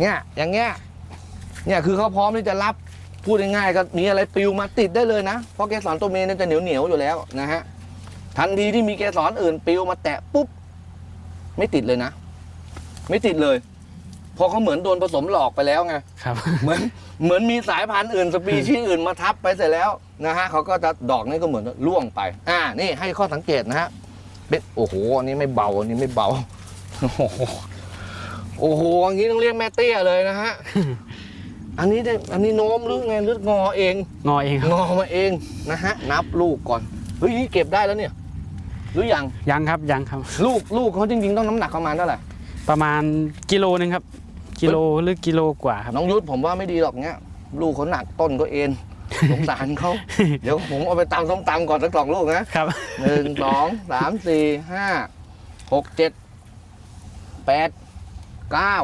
เนี่ยอย่างเงี้ยเนี่ยคือเขาพร้อมที่จะรับพูดง่ายๆก็มีอะไรปลิวมาติดได้เลยนะเพราะเกสรตัวเมียเนี่ยจะเหนียวเหนียวๆอยู่แล้วนะฮะทันทีที่มีเกสรอื่นปลิวมาแตะปุ๊บไม่ติดเลยนะ ไม่ติดเลยเพราะเขาเหมือนโดนผสมหลอกไปแล้วไงครับเหมือนเหมือนมีสายพันธุ์อื่นสปีชีส์อื่นมาทับไปเสร็จแล้วนะฮะเขาก็จะดอกนี่ก็เหมือนล่วงไป อ่านี่ให้ข้อสังเกตนะฮะเป็นโอ้โหอันนี้ไม่เบาอันนี้ไม่เบาโอ้โห โอ้โหอย่างนี้ต้องเรียกแม่เตี้ยเลยนะฮะ อันนี้ได้อันนี้โน้มหรือไงหรืองอเอง งอเองครับงอมาเองนะฮะ นับลูกก่อน เฮ้ยนี่เก็บได้แล้วเนี่ย หรือยัง ยังครับยังครับ ลูกลูกเขาจริงๆ ต้องน้ำหนักประมาณเท่าไหร่ ประมาณกิโลหนึงครับ กิโลหรือกิโลกว่าครับ น้องยุทธผมว่าไม่ดีหรอกเนี้ย ลูกเขาหนักต้นก็เอ็น สงสารเขา เดี๋ยวผมเอาไปตำส้มตำก่อนสักกล่องลูกนะครับ หนึ่งสองสามสี่ห้าหกเจ็ดแปด เก้า